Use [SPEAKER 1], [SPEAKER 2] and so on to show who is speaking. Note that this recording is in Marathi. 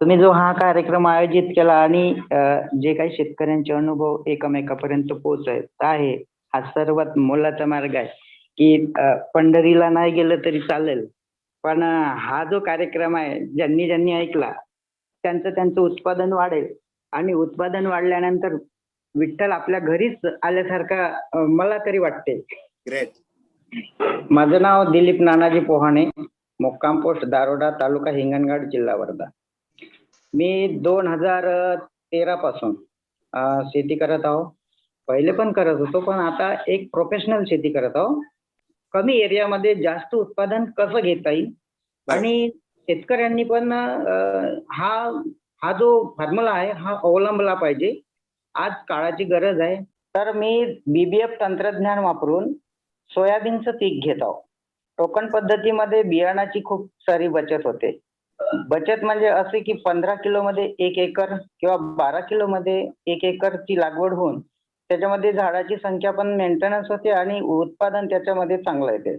[SPEAKER 1] तुम्ही जो हा कार्यक्रम आयोजित केला आणि जे काही शेतकऱ्यांचे अनुभव एकमेकापर्यंत पोहोचत आहे हा सर्वात मोलाचा मार्ग आहे. की पंढरीला नाही गेलं तरी चालेल. पण हा जो कार्यक्रम आहे ज्यांनी ज्यांनी ऐकला त्यांचं त्यांचं उत्पादन वाढेल. आणि उत्पादन वाढल्यानंतर विठ्ठल आपल्या घरीच आल्यासारखा मला तरी वाटते. माझं नाव दिलीप नानाजी पोहाणे मुक्काम पोस्ट दारोडा तालुका हिंगणघाट जिल्हा वर्धा. मी दोन हजार तेरा पासून शेती करत आहो. पहिले पण करत होतो पण आता एक प्रोफेशनल शेती करत आहो. कमी एरियामध्ये जास्त उत्पादन कसं घेता येईल? आणि शेतकऱ्यांनी पण हा हा जो फॉर्म्युला आहे हा अवलंबला पाहिजे. आज काळाची गरज आहे. तर मी बीबीएफ तंत्रज्ञान वापरून सोयाबीनचं पीक घेत आहोत टोकन पद्धतीमध्ये बियाणाची खूप सारी बचत होते. बचत म्हणजे असे की पंधरा किलो मध्ये एक एकर किंवा बारा किलो मध्ये एक एकरची लागवड होऊन त्याच्यामध्ये झाडाची संख्या पण मेंटेनन्स होते आणि उत्पादन त्याच्यामध्ये चांगलं येते.